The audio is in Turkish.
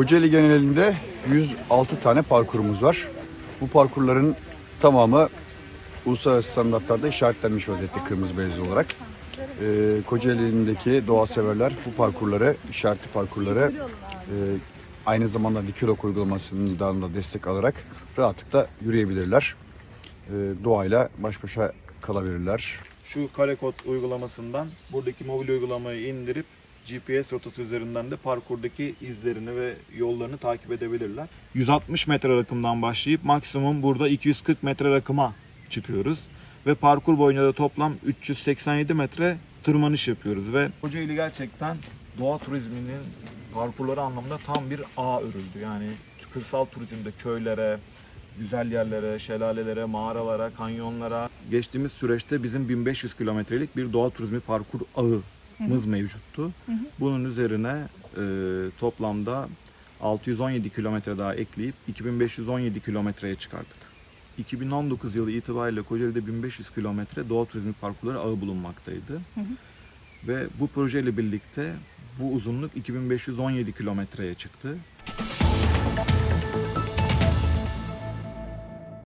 Kocaeli genelinde 106 tane parkurumuz var. Bu parkurların tamamı uluslararası standartlarda işaretlenmiş vaziyette kırmızı beyaz olarak. Ee, Kocaeli'ndeki doğa severler bu parkurları, işaretli parkurları e, aynı zamanda Dikilok uygulamasından da destek alarak rahatlıkla yürüyebilirler. Ee, doğayla baş başa kalabilirler. Şu kare kod uygulamasından buradaki mobil uygulamayı indirip GPS rotası üzerinden de parkurdaki izlerini ve yollarını takip edebilirler. 160 metre rakımdan başlayıp maksimum burada 240 metre rakıma çıkıyoruz. Ve parkur boyunca da toplam 387 metre tırmanış yapıyoruz ve Kocaeli gerçekten doğa turizminin parkurları anlamında tam bir ağ örüldü. Yani kırsal turizmde köylere, güzel yerlere, şelalelere, mağaralara, kanyonlara. Geçtiğimiz süreçte bizim 1500 kilometrelik bir doğa turizmi parkur ağımız mevcuttu. Bunun üzerine e, toplamda 617 kilometre daha ekleyip 2517 kilometreye çıkarttık. 2019 yılı itibariyle Kocaeli'de 1500 kilometre doğa turizmi parkurları ağı bulunmaktaydı. Ve bu projeyle birlikte bu uzunluk 2517 kilometreye çıktı.